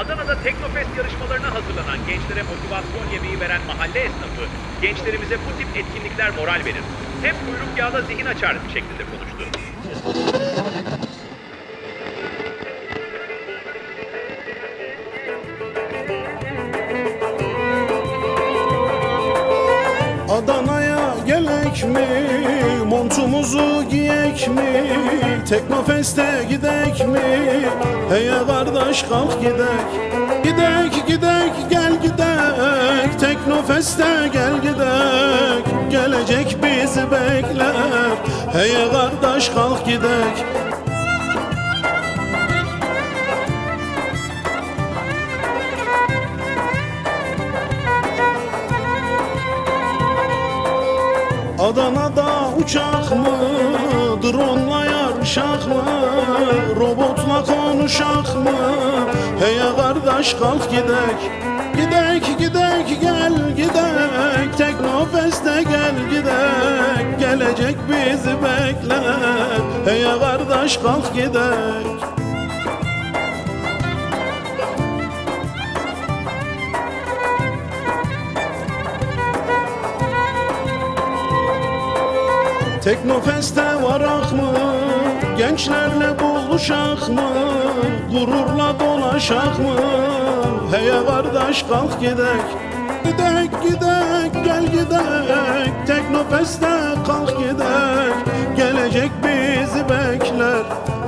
Adana'da Teknofest yarışmalarına hazırlanan gençlere motivasyon yemeği veren mahalle esnafı, gençlerimize bu tip etkinlikler moral verir. Hem kuyruk yağda zihin açar şeklinde konuştu. Adana'ya gelek mi? Montumuzu giyek mi? Teknofest'e gidek mi? Hey kardeş kalk gidek. Gidek gidek gel gidek. Teknofest'e gel gidek. Gelecek bizi bekler. Hey kardeş kalk gidek. Adana'da uçak mı? Drone'la yarışak mı? Robotla konuşak mı? Hey kardeş kalk gidek Gidek gidek gel gidek Teknofest'e gel gidek Gelecek bizi bekler Hey kardeş kalk gidek Teknofest'e varak mı? Gençlerle buluşak mı? Gururla dolaşak mı? Hey kardeş kalk gidek. Gidek gidek gel gidek. Teknofest'e kalk gidek. Gelecek bizi bekler.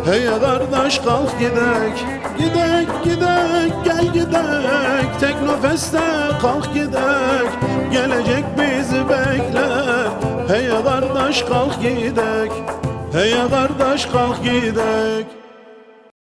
Hey kardeş kalk gidek. Gidek gidek gel gidek. Teknofest'e kalk gidek. Gelecek bizi bekler. Hey kardeş kalk gidek Hey kardeş kalk gidek